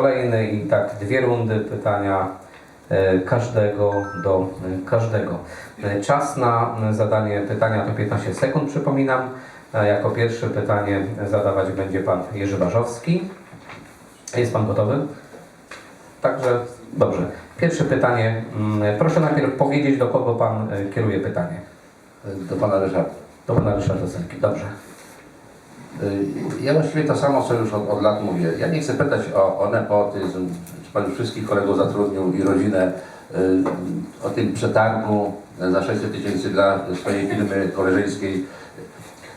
Kolejny i tak dwie rundy pytania e, każdego do e, każdego. E, Czas na zadanie pytania to 15 sekund, przypominam. Jako pierwszy pytanie zadawać będzie Pan Jerzy Barzowski. Jest Pan gotowy? Także dobrze. Pierwsze pytanie. Proszę najpierw powiedzieć, do kogo Pan kieruje pytanie. Do pana Ryszarda. Do Pana Ryszarda Selki. Dobrze. Y, Ja właściwie to samo, co już od, od lat mówię. Ja nie chcę pytać o, o nepotyzm, czy pan już wszystkich kolegów zatrudnił i rodzinę, y, o tym przetargu za 600 tysięcy dla swojej firmy koleżeńskiej.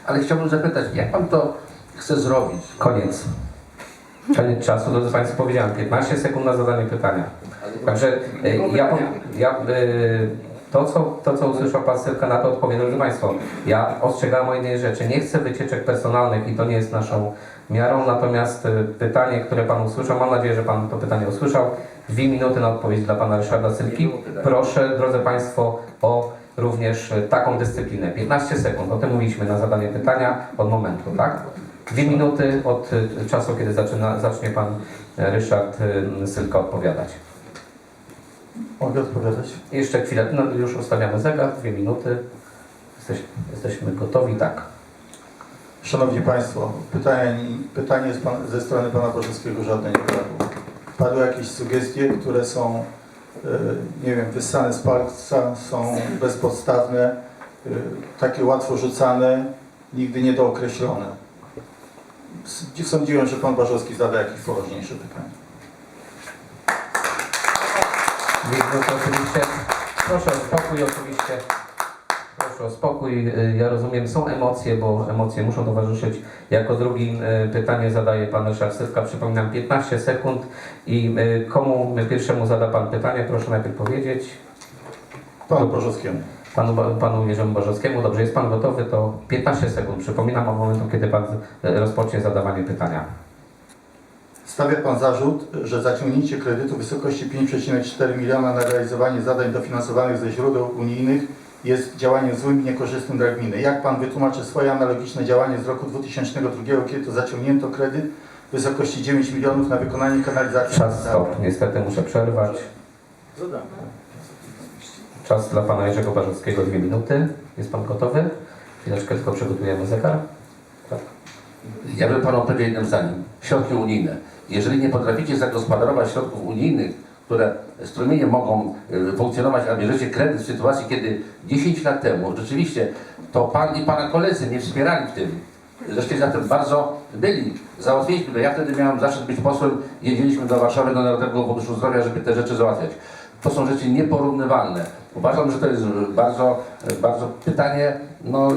Ale chciałbym zapytać, jak pan to chce zrobić? Koniec. Koniec czasu. Drodzy Państwo, powiedziałem 15 sekund na zadanie pytania. Także e, ja, ja to, co, to, co usłyszał Pan Sylka, na to odpowiem. Drodzy Państwo, ja ostrzegałem o jednej rzeczy. Nie chcę wycieczek personalnych i to nie jest naszą miarą, natomiast e, pytanie, które Pan usłyszał, mam nadzieję, że Pan to pytanie usłyszał. Dwie minuty na odpowiedź dla Pana Ryszarda Sylki. Proszę, drodzy Państwo, o również e, taką dyscyplinę. 15 sekund, o tym mówiliśmy na zadanie pytania od momentu, tak? Dwie minuty od e, czasu, kiedy zaczyna, zacznie Pan Ryszard Sylka odpowiadać. Mogę odpowiadać? Jeszcze chwilę, no już ustawiamy zegar, dwie minuty. Jesteś, jesteśmy gotowi, tak. Szanowni Państwo, pytanie, pytanie pan, ze strony Pana Bożewskiego żadne nie padło. Padły jakieś sugestie, które są, e, nie wiem, wyssane z palca, są bezpodstawne, e, takie łatwo rzucane, nigdy nie dookreślone. S- Sądziłem, że Pan Barzowski zada jakieś poważniejsze pytanie. Oczywiście. Proszę o spokój oczywiście. Proszę o spokój. Y, Ja rozumiem, są emocje, bo emocje muszą towarzyszyć. Jako drugi y, pytanie zadaje Pan Ryszard Sywka. Przypominam 15 sekund. I y, komu pierwszemu zada Pan pytanie? Proszę najpierw powiedzieć. Panu Bożowskiemu. Panu, panu Jerzemu Barzowskiemu. Dobrze, jest Pan gotowy? To 15 sekund. Przypominam od momentu, kiedy Pan rozpocznie zadawanie pytania. Stawia Pan zarzut, że zaciągnięcie kredytu w wysokości 5,4 miliona na realizowanie zadań dofinansowanych ze źródeł unijnych jest działaniem złym i niekorzystnym dla gminy. Jak Pan wytłumaczy swoje analogiczne działanie z roku 2002, kiedy to zaciągnięto kredyt w wysokości 9 milionów na wykonanie kanalizacji? Czas stop. Niestety muszę przerwać. Czas dla pana Jerzego Barzowskiego dwie minuty. Jest pan gotowy? Chwileczkę tylko przygotujemy zegar. Tak. Ja bym panu powiedział jednym zdaniem. Środki unijne. Jeżeli nie potraficie zagospodarować środków unijnych, które strumienie mogą y, funkcjonować, a bierzecie kredyt w sytuacji, kiedy 10 lat temu rzeczywiście to pan i pana koledzy nie wspierali w tym. Zresztą za tym bardzo byli. Załatwiliśmy to. Ja wtedy miałem zaszczyt być posłem. Jeździliśmy do Warszawy, do Narodowego Funduszu Zdrowia, żeby te rzeczy załatwiać. To są rzeczy nieporównywalne. Uważam, że to jest bardzo, bardzo pytanie no,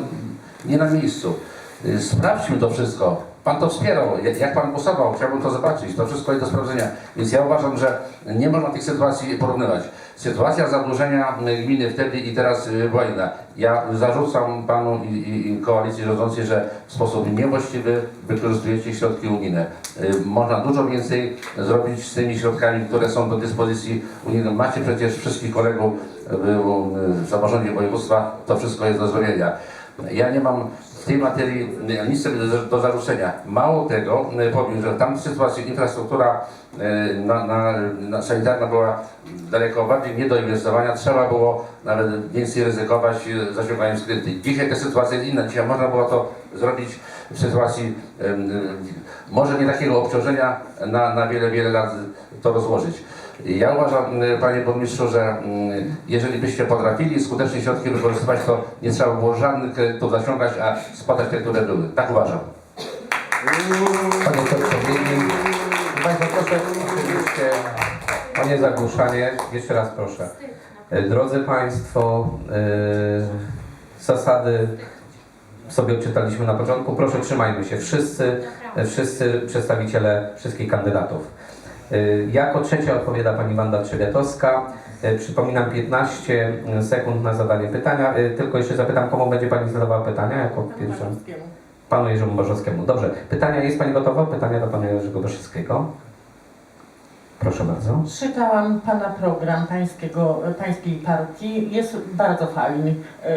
nie na miejscu. Y, Sprawdźmy to wszystko. Pan to wspierał. Jak- pan głosował, chciałbym to zobaczyć. To wszystko jest do sprawdzenia. Więc ja uważam, że nie można tych sytuacji porównywać. Sytuacja zadłużenia y, gminy wtedy i teraz y, była inna. Ja zarzucam panu i, i, i koalicji rządzącej, że w sposób niewłaściwy wykorzystujecie środki unijne. Y, Można dużo więcej zrobić z tymi środkami, które są do dyspozycji unijnej. Macie przecież wszystkich kolegów w, w samorządzie województwa. To wszystko jest do zrobienia. Ja nie mam tej materii y, nic do, zarzucenia. Mało tego, y, powiem, że w tamtej sytuacji infrastruktura y, na, na, na sanitarna była daleko bardziej nie do inwestowania. Trzeba było nawet więcej ryzykować zaciągając kredyty. Dzisiaj ta sytuacja jest inna. Dzisiaj można było to zrobić w sytuacji może nie takiego obciążenia na, na wiele, wiele lat to rozłożyć. Ja uważam, y, panie burmistrzu, że mm, jeżeli byście potrafili skutecznie środki wykorzystywać, to nie trzeba było żadnych kredytów zaciągać, a spłatać te, które były. Tak uważam. Panie odpowiedzi. Państwo proszę oczywiście o niezagłuszanie. Jeszcze raz proszę. Drodzy Państwo, e, zasady sobie odczytaliśmy na początku. Proszę trzymajmy się. Wszyscy, wszyscy przedstawiciele wszystkich kandydatów. E, Jako trzecia odpowiada Pani Wanda Trzebiatowska. E, Przypominam 15 sekund na zadanie pytania. Tylko jeszcze zapytam, komu będzie Pani zadawała pytania jako pierwsza? Panu Jerzemu Bożowskiemu. Dobrze. Pytania, jest Pani gotowa? Pytania do Pana Jerzego Bożowskiego. Proszę bardzo. Czytałam Pana program pańskiego, Pańskiej partii. Jest bardzo fajny. E,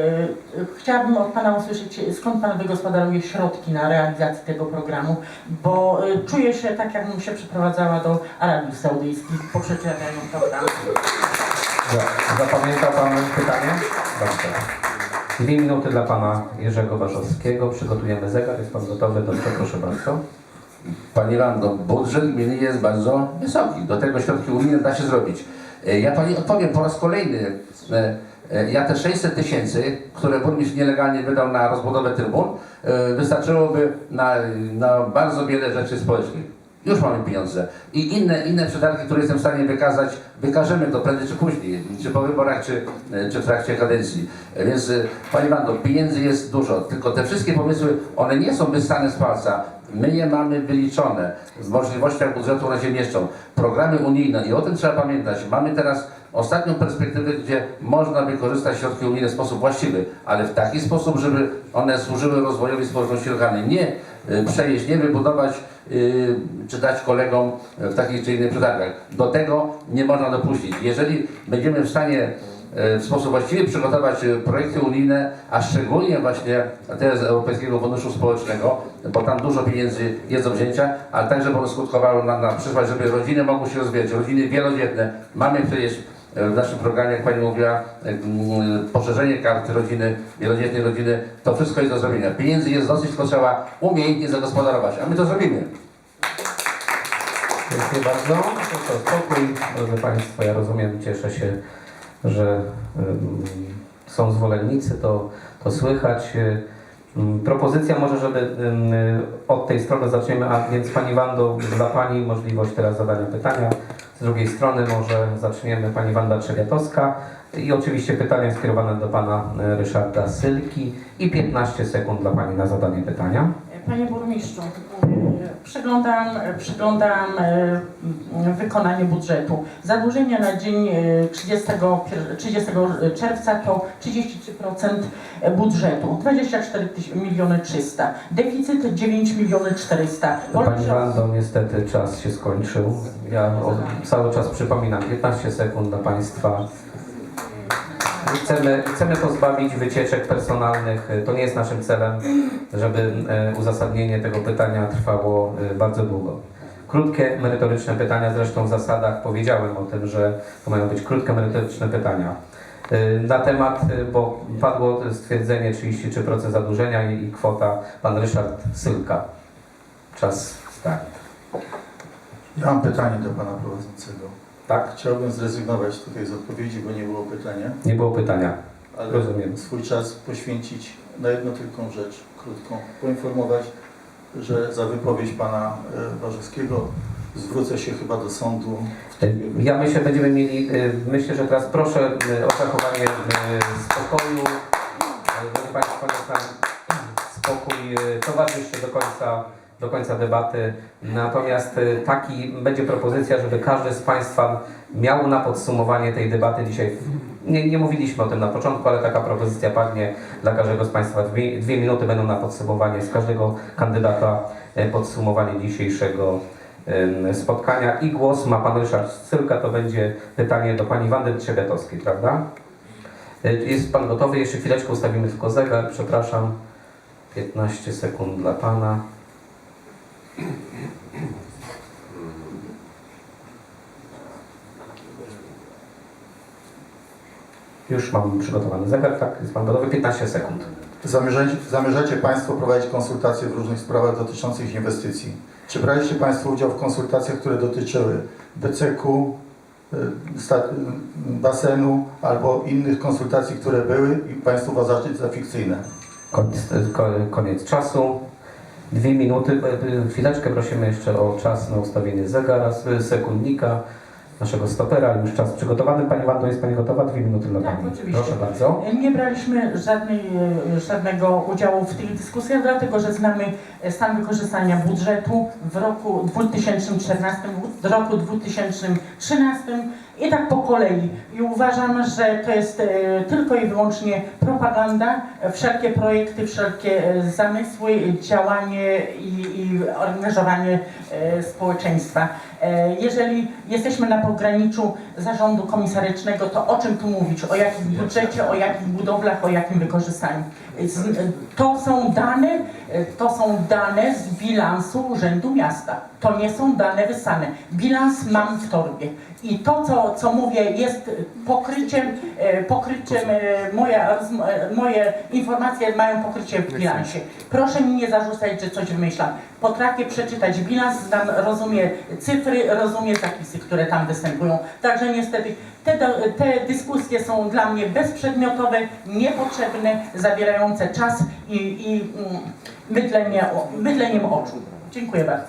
Chciałabym od Pana usłyszeć, skąd Pan wygospodaruje środki na realizację tego programu, bo e, czuję się tak, jakbym się przeprowadzała do Arabii Saudyjskiej po przeczytaniu programu. Za- Zapamiętał Pan pytanie? Dobrze. Dwie minuty dla Pana Jerzego Warzowskiego. Przygotujemy zegar. Jest Pan gotowy? Dobrze, proszę bardzo. Pani Wando, budżet gminy jest bardzo wysoki. Do tego środki unijne da się zrobić. E, Ja Pani odpowiem po raz kolejny. E, e, Ja te 600 tysięcy, które burmistrz nielegalnie wydał na rozbudowę trybun, wystarczyłoby na, na bardzo wiele rzeczy społecznych. Już mamy pieniądze. I inne, inne przetargi, które jestem w stanie wykazać, wykażemy to prędzej czy później, czy po wyborach, czy, czy w trakcie kadencji. Więc e, Pani Wando, pieniędzy jest dużo, tylko te wszystkie pomysły, one nie są wyssane z palca. My je mamy wyliczone w możliwościach budżetu, one się mieszczą. Programy unijne i o tym trzeba pamiętać. Mamy teraz ostatnią perspektywę, gdzie można wykorzystać środki unijne w sposób właściwy, ale w taki sposób, żeby one służyły rozwojowi społeczności lokalnej. Nie y, przejeść, nie wybudować y, czy dać kolegom w takich czy innych przetargach. Do tego nie można dopuścić. Jeżeli będziemy w stanie w sposób właściwy przygotować e, projekty unijne, a szczególnie właśnie te z Europejskiego Funduszu Społecznego, bo tam dużo pieniędzy jest do wzięcia, ale także będą skutkowały na, na przyszłość, żeby rodziny mogły się rozwijać, rodziny wielodzietne. Mamy przecież e, w naszym programie, jak Pani mówiła, e, mm, poszerzenie karty rodziny, wielodzietnej rodziny, to wszystko jest do zrobienia. Pieniędzy jest dosyć, tylko trzeba umiejętnie zagospodarować, a my to zrobimy. Dziękuję bardzo. Proszę o spokój. Drodzy Państwo, ja rozumiem, cieszę się, że ym, są zwolennicy, to, to słychać. Ym, propozycja może, żeby ym, od tej strony zaczniemy, a więc Pani Wando, dla Pani możliwość teraz zadania pytania. Z drugiej strony może zaczniemy Pani Wanda Trzewiatowska i oczywiście pytanie skierowane do Pana y, Ryszarda Sylki i 15 sekund dla Pani na zadanie pytania. Panie burmistrzu, e, przyglądam, przyglądam e, wykonanie budżetu. Zadłużenie na dzień e, 30, pier- 30 czerwca to 33% budżetu, 24 tyś- miliony 300. Deficyt 9 miliony 400. Pani Wando, niestety czas się skończył. Ja cały czas przypominam, 15 sekund dla Państwa. Chcemy, chcemy pozbawić wycieczek personalnych. To nie jest naszym celem, żeby e, uzasadnienie tego pytania trwało e, bardzo długo. Krótkie, merytoryczne pytania, zresztą w zasadach powiedziałem o tym, że to mają być krótkie, merytoryczne pytania. E, Na temat, bo padło stwierdzenie 33% zadłużenia i kwota, pan Ryszard Sylka. Czas start. Ja mam pytanie do pana prowadzącego. Tak? Chciałbym zrezygnować tutaj z odpowiedzi, bo nie było pytania, Nie było pytania. ale Rozumiem. swój czas poświęcić na jedną tylko rzecz, krótką. Poinformować, że za wypowiedź pana e, Warzewskiego zwrócę się chyba do sądu. E, Ja myślę, będziemy mieli, y, myślę, że teraz proszę o zachowanie spokoju. Drodzy Państwo, spokój towarzyszy do końca, do końca debaty. Natomiast y, taki będzie propozycja, żeby każdy z Państwa miał na podsumowanie tej debaty dzisiaj. Nie, nie mówiliśmy o tym na początku, ale taka propozycja padnie dla każdego z Państwa. Dwie, dwie minuty będą na podsumowanie z każdego kandydata y, podsumowanie dzisiejszego spotkania i głos ma Pan Ryszard Cylka, to będzie pytanie do Pani Wandy Trzebiatowskiej, prawda? E, Jest Pan gotowy? Jeszcze chwileczkę ustawimy tylko zegar, przepraszam. 15 sekund dla Pana. Już mam przygotowany zegar, tak? Jest Pan gotowy? 15 sekund. Zamierzacie, zamierzacie Państwo prowadzić konsultacje w różnych sprawach dotyczących inwestycji. Czy braliście Państwo udział w konsultacjach, które dotyczyły BCK, y, y, basenu albo innych konsultacji, które były i Państwo uważacie za fikcyjne? Koniec, ko- koniec czasu. Dwie minuty. Chwileczkę prosimy jeszcze o czas na ustawienie zegara, sekundnika. Naszego stopera. Już czas przygotowany. Pani Wando, jest Pani gotowa? Dwie minuty dla Tak, Pani. oczywiście. Proszę bardzo. Nie braliśmy żadnej, żadnego udziału w tych dyskusjach, dlatego że znamy stan wykorzystania budżetu w roku 2014, w roku 2013 i tak po kolei. I uważam, że to jest e, tylko i wyłącznie propaganda. Wszelkie projekty, wszelkie e, zamysły, działanie i, i angażowanie e, społeczeństwa. Jeżeli jesteśmy na pograniczu zarządu komisarycznego, to o czym tu mówić? O jakim budżecie, o jakich budowlach, o jakim wykorzystaniu? Z- To są dane, e, to są dane z bilansu Urzędu Miasta. To nie są dane wysane. Bilans mam w torbie. I to, co, co mówię, jest pokryciem, e, pokryciem e, moja, rozm- e, moje informacje mają pokrycie w bilansie. Proszę mi nie zarzucać, że coś wymyślam. Potrafię przeczytać bilans, znam, rozumiem cyfry, rozumiem zapisy, które tam występują. Także niestety te, te dyskusje są dla mnie bezprzedmiotowe, niepotrzebne, czas i, i mm, mydlenie, mydleniem oczu. Dziękuję bardzo.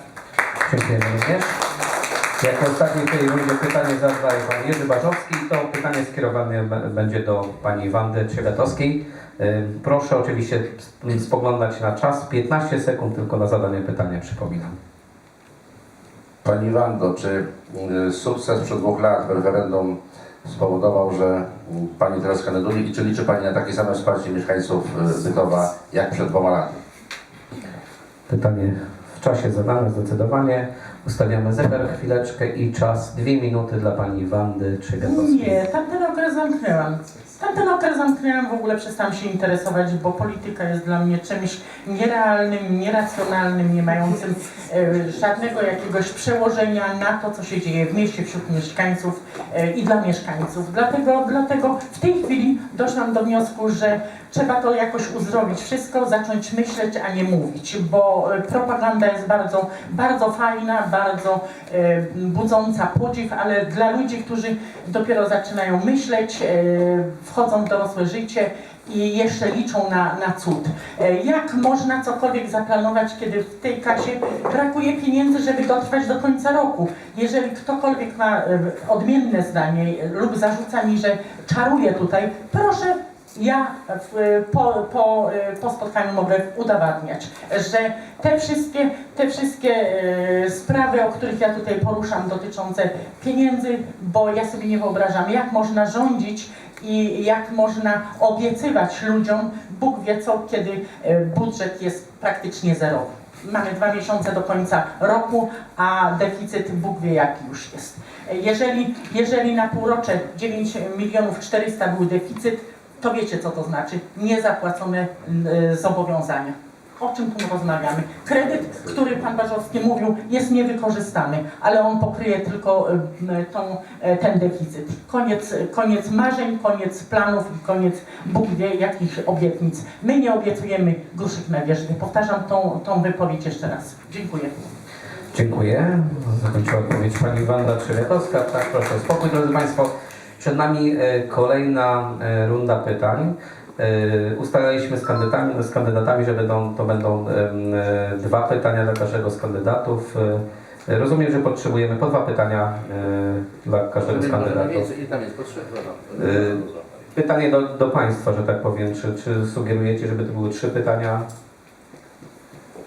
Dziękujemy również. Jako ostatni w tej rundzie pytanie zadaje Pan Jerzy Barzowski. To pytanie skierowane będzie do Pani Wandy Trzewiatowskiej. Proszę oczywiście sp- spoglądać na czas. 15 sekund tylko na zadanie pytania, przypominam. Pani Wando, czy y, sukces przed dwóch lat w referendum spowodował, że Pani teraz kandyduje i czy liczy Pani na takie same wsparcie mieszkańców y, Bytowa jak przed dwoma laty? Pytanie w czasie zadane zdecydowanie. Ustawiamy zegar chwileczkę i czas dwie minuty dla Pani Wandy Trzewiatowskiej. Nie, tamten okres zamknęłam. Tamten okres zamknęłam, w ogóle przestałam się interesować, bo polityka jest dla mnie czymś nierealnym, nieracjonalnym, nie mającym e, żadnego jakiegoś przełożenia na to, co się dzieje w mieście, wśród mieszkańców e, i dla mieszkańców. Dlatego, dlatego w tej chwili doszłam do wniosku, że trzeba to jakoś uzdrowić wszystko, zacząć myśleć, a nie mówić, bo e, propaganda jest bardzo, bardzo fajna, bardzo e, budząca podziw, ale dla ludzi, którzy dopiero zaczynają myśleć, e, wchodzą w dorosłe życie i jeszcze liczą na, na cud. E, Jak można cokolwiek zaplanować, kiedy w tej kasie brakuje pieniędzy, żeby dotrwać do końca roku? Jeżeli ktokolwiek ma odmienne zdanie lub zarzuca mi, że czaruję tutaj, proszę ja w, po, po, e, po spotkaniu mogę udowadniać, że te wszystkie, te wszystkie e, sprawy, o których ja tutaj poruszam, dotyczące pieniędzy, bo ja sobie nie wyobrażam, jak można rządzić i jak można obiecywać ludziom, Bóg wie co, kiedy e, budżet jest praktycznie zerowy. Mamy dwa miesiące do końca roku, a deficyt Bóg wie jaki już jest. Jeżeli, jeżeli na półrocze 9 milionów 400 był deficyt, to wiecie co to znaczy niezapłacone y, zobowiązania. O czym tu rozmawiamy? Kredyt, który pan Barzowski mówił, jest niewykorzystany, ale on pokryje tylko y, y, tą, ten deficyt. Koniec, koniec marzeń, koniec planów i koniec Bóg wie jakich obietnic. My nie obiecujemy gruszyk na wierzchu. Powtarzam tą, tą wypowiedź jeszcze raz. Dziękuję. Dziękuję. Zakończyła odpowiedź Pani Wanda Trzewiatowska. Tak, proszę o spokój, drodzy Państwo. Przed nami e, kolejna e, runda pytań. E, Ustalaliśmy z kandydatami, z kandydatami że będą, to będą dwa pytania dla każdego z kandydatów. Rozumiem, że potrzebujemy po dwa pytania dla każdego z kandydatów. tam jest potrzebna. Y, Pytanie do, do Państwa, że tak powiem. Czy, czy sugerujecie, żeby to były trzy pytania?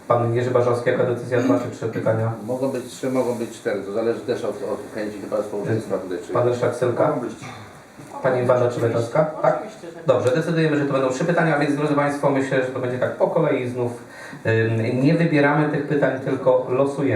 Pan Jerzy Barzowski, jaka decyzja? Dwa czy trzy pytania? Mogą być trzy, mogą być cztery. To zależy też od, od chęci chyba społeczeństwa tutaj. Czy... Pan Ryszard Sylka? Pani Wanda Trzewiatowska? Tak? Że Dobrze, decydujemy, że to będą trzy pytania, więc drodzy Państwo, myślę, że to będzie tak po kolei znów. Ym, Nie wybieramy tych pytań, tylko losujemy.